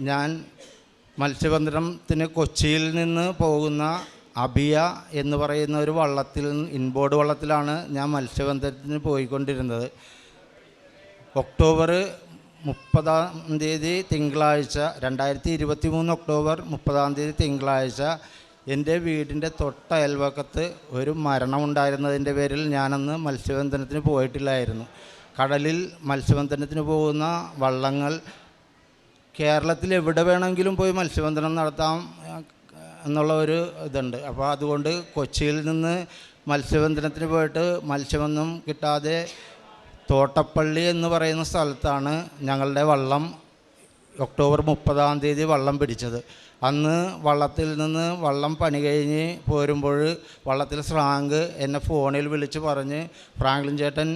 ഞാൻ മത്സ്യബന്ധനത്തിന് കൊച്ചിയിൽ നിന്ന് പോകുന്ന അബിയ എന്ന് പറയുന്ന ഒരു വള്ളത്തിൽ ഇൻബോർഡ് വള്ളത്തിലാണ് ഞാൻ മത്സ്യബന്ധനത്തിന് പോയിക്കൊണ്ടിരുന്നത്. ഒക്ടോബർ മുപ്പതാം തീയതി തിങ്കളാഴ്ച രണ്ടായിരത്തി ഇരുപത്തി മൂന്ന് ഒക്ടോബർ മുപ്പതാം തീയതി തിങ്കളാഴ്ച എന്റെ വീടിന്റെ തൊട്ട അയൽവക്കത്ത് ഒരു മരണമുണ്ടായിരുന്നതിന്റെ പേരിൽ ഞാനന്ന് മത്സ്യബന്ധനത്തിന് പോയിട്ടില്ലായിരുന്നു. കടലിൽ മത്സ്യബന്ധനത്തിന് പോകുന്ന വള്ളങ്ങൾ കേരളത്തിൽ എവിടെ വേണമെങ്കിലും പോയി മത്സ്യബന്ധനം നടത്താം എന്നുള്ള ഒരു ഇതുണ്ട്. അപ്പോൾ അതുകൊണ്ട് കൊച്ചിയിൽ നിന്ന് മത്സ്യബന്ധനത്തിന് പോയിട്ട് മത്സ്യമൊന്നും കിട്ടാതെ തോട്ടപ്പള്ളി എന്ന് പറയുന്ന സ്ഥലത്താണ് ഞങ്ങളുടെ വള്ളം ഒക്ടോബർ മുപ്പതാം തീയതി വള്ളം പിടിച്ചത്. അന്ന് വള്ളത്തിൽ നിന്ന് വള്ളം പണി കഴിഞ്ഞ് പോരുമ്പോൾ വള്ളത്തിൽ സ്രാങ്ക് എന്നെ ഫോണിൽ വിളിച്ച് പറഞ്ഞ് ഫ്രാങ്ക്ലിൻ ചേട്ടൻ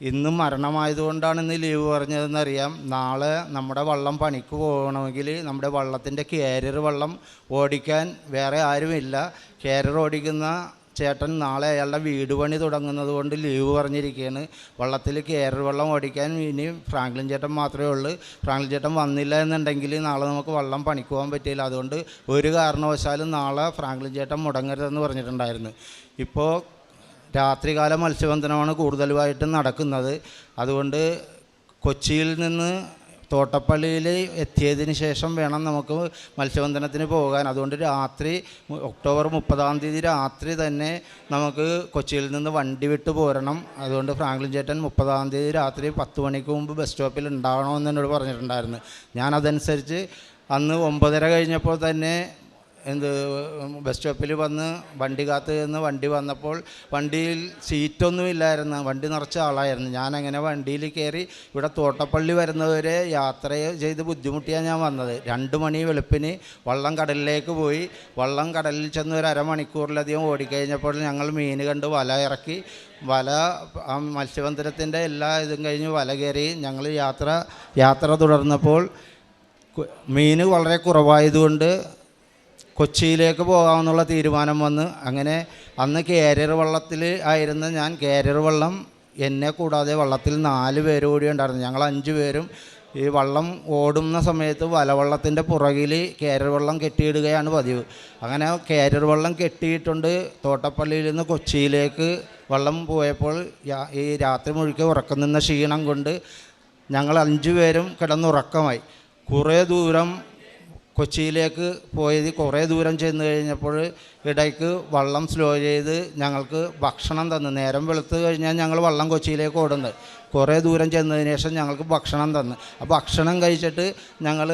ഇന്ന് മരണമായതുകൊണ്ടാണ് ഇന്ന് ലീവ് പറഞ്ഞതെന്നറിയാം. നാളെ നമ്മുടെ വള്ളം പണിക്ക് പോകണമെങ്കിൽ നമ്മുടെ വള്ളത്തിന്റെ കാരിയർ വള്ളം ഓടിക്കാൻ വേറെ ആരുമില്ല. കാരിയർ ഓടിക്കുന്ന ചേട്ടൻ നാളെ അയാളുടെ വീട് പണി തുടങ്ങുന്നത് കൊണ്ട് ലീവ് പറഞ്ഞിരിക്കുകയാണ്. വള്ളത്തിൽ കയറി വെള്ളം ഓടിക്കാൻ ഇനി ഫ്രാങ്ക്ലിൻ ചേട്ടൻ മാത്രമേ ഉള്ളൂ. ഫ്രാങ്ക്ലിൻ ചേട്ടൻ വന്നില്ല എന്നുണ്ടെങ്കിൽ നാളെ നമുക്ക് വള്ളം പണിക്ക് പോകാൻ പറ്റില്ല അതുകൊണ്ട് ഒരു കാരണവശാലും നാളെ ഫ്രാങ്ക്ലിൻ ചേട്ടൻ മുടങ്ങരുതെന്ന് പറഞ്ഞിട്ടുണ്ടായിരുന്നു. ഇപ്പോൾ രാത്രികാല മത്സ്യബന്ധനമാണ് കൂടുതലുമായിട്ട് നടക്കുന്നത്. അതുകൊണ്ട് കൊച്ചിയിൽ നിന്ന് തോട്ടപ്പള്ളിയിൽ എത്തിയതിന് ശേഷം വേണം നമുക്ക് മത്സ്യബന്ധനത്തിന് പോകാൻ. അതുകൊണ്ട് രാത്രി ഒക്ടോബർ മുപ്പതാം തീയതി രാത്രി തന്നെ നമുക്ക് കൊച്ചിയിൽ നിന്ന് വണ്ടി വിട്ട് പോരണം. അതുകൊണ്ട് ഫ്രാങ്ക്ലിൻ ചേട്ടൻ മുപ്പതാം തീയതി രാത്രി പത്ത് മണിക്ക് മുമ്പ് ബസ് സ്റ്റോപ്പിൽ ഉണ്ടാവണമെന്ന് എന്നോട് പറഞ്ഞിട്ടുണ്ടായിരുന്നു. ഞാൻ അതനുസരിച്ച് അന്ന് ഒമ്പതര കഴിഞ്ഞപ്പോൾ തന്നെ എന്ത് ബസ് സ്റ്റോപ്പിൽ വന്ന് വണ്ടി കാത്ത് നിന്ന് വണ്ടി വന്നപ്പോൾ വണ്ടിയിൽ സീറ്റൊന്നും ഇല്ലായിരുന്നു. വണ്ടി നിറച്ച ആളായിരുന്നു. ഞാൻ വണ്ടിയിൽ കയറി ഇവിടെ തോട്ടപ്പള്ളി വരുന്നവരെ യാത്ര ചെയ്ത് ബുദ്ധിമുട്ടിയാണ് ഞാൻ വന്നത്. രണ്ട് മണി വെളുപ്പിന് വള്ളം കടലിലേക്ക് പോയി. വള്ളം കടലിൽ ചെന്ന് ഒരു അരമണിക്കൂറിലധികം ഓടിക്കഴിഞ്ഞപ്പോൾ ഞങ്ങൾ മീൻ കണ്ട് വല ഇറക്കി. വല മത്സ്യബന്ധനത്തിന്റെ എല്ലാ ഇതും കഴിഞ്ഞ് വല കയറി ഞങ്ങൾ യാത്ര യാത്ര തുടർന്നപ്പോൾ മീൻ വളരെ കുറവായതുകൊണ്ട് കൊച്ചിയിലേക്ക് പോകാമെന്നുള്ള തീരുമാനം വന്ന് അങ്ങനെ അന്ന് കാരിയർ വള്ളത്തിൽ ആയിരുന്ന ഞാൻ കാരിയർ വള്ളം എന്നെ കൂടാതെ വള്ളത്തിൽ നാല് പേര് കൂടി ഉണ്ടായിരുന്നു. ഞങ്ങൾ അഞ്ച് പേരും ഈ വള്ളം ഓടുന്ന സമയത്ത് വലവള്ളത്തിന്റെ പുറകിൽ കാരിയർ വള്ളം കെട്ടിയിടുകയാണ് പതിവ്. അങ്ങനെ കാരിയർ വള്ളം കെട്ടിയിട്ടുണ്ട്. തോട്ടപ്പള്ളിയിൽ നിന്ന് കൊച്ചിയിലേക്ക് വള്ളം പോയപ്പോൾ ഈ രാത്രി മുഴുക്കെ ഉറക്കം നിന്ന ക്ഷീണം കൊണ്ട് ഞങ്ങൾ അഞ്ച് പേരും കിടന്നുറക്കമായി. കുറേ ദൂരം കൊച്ചിയിലേക്ക് പോയത് കുറേ ദൂരം ചെന്ന് കഴിഞ്ഞപ്പോൾ ഇടയ്ക്ക് വള്ളം സ്ലോ ചെയ്ത് ഞങ്ങൾക്ക് ഭക്ഷണം തന്നു. നേരം വെളുത്ത് കഴിഞ്ഞാൽ ഞങ്ങൾ വള്ളം കൊച്ചിയിലേക്ക് ഓടുന്നത്. കുറേ ദൂരം ചെന്നതിന് ശേഷം ഞങ്ങൾക്ക് ഭക്ഷണം തന്നു. ആ ഭക്ഷണം കഴിച്ചിട്ട് ഞങ്ങൾ